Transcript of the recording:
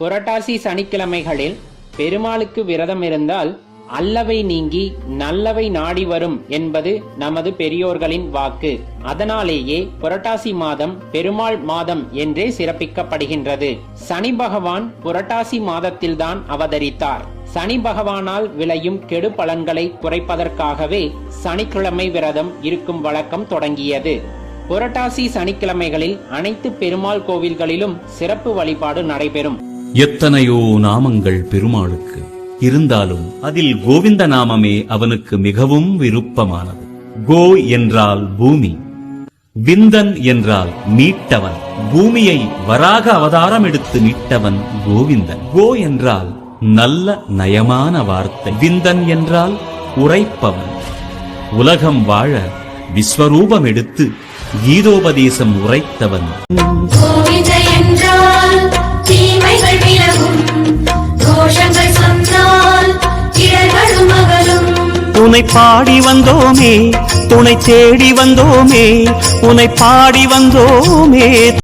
புரட்டாசி சனிக்கிழமைகளில் பெருமாளுக்கு விரதம் இருந்தால் அல்லவை நீங்கி நல்லவை நாடி வரும் என்பது நமது பெரியோர்களின் வாக்கு. அதனாலேயே புரட்டாசி மாதம் பெருமாள் மாதம் என்றே சிறப்பிக்கப்படுகின்றது. சனி பகவான் புரட்டாசி மாதத்தில்தான் அவதரித்தார். சனி பகவானால் விளையும் கெடு பலன்களை குறைப்பதற்காகவே சனிக்கிழமை விரதம் இருக்கும் வழக்கம் தொடங்கியது. புரட்டாசி சனிக்கிழமைகளில் அனைத்து பெருமாள் கோவில்களிலும் சிறப்பு வழிபாடு நடைபெறும். எத்தனையோ நாமங்கள் பெருமாளுக்கு. இருந்தாலும் அதில் கோவிந்த நாமமே அவனுக்கு மிகவும் விருப்பமானது. கோ என்றால் பூமி விந்தன் என்றால் மீட்டவன். பூமியை வராக அவதாரம் எடுத்து மீட்டவன் கோவிந்தன். கோ என்றால் நல்ல நயமான வார்த்தை. விந்தன் என்றால் உரைப்பவன். உலகம் வாழ விஸ்வரூபம் எடுத்து கீதோபதேசம் உரைத்தவன். என்றால் பாடி வந்தோமே துணை தேடி வந்தோமே உனை பாடி வந்தோமே.